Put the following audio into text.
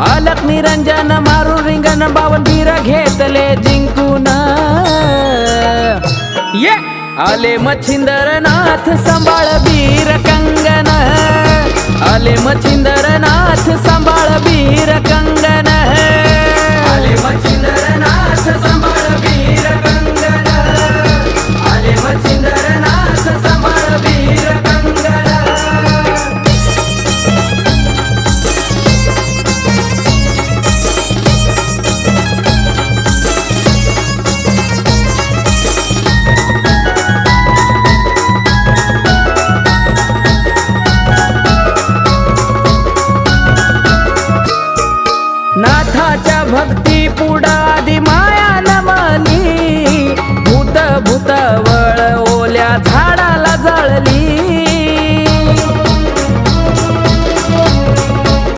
अलक निरंजन मारून रिंगण बावन बीर घेतले जिंकून. ये! आले मच्छिंदरनाथ सांभाळ वीर कंगन आले मच्छिंदरनाथ नाथाच्या भक्ती पुडादिमा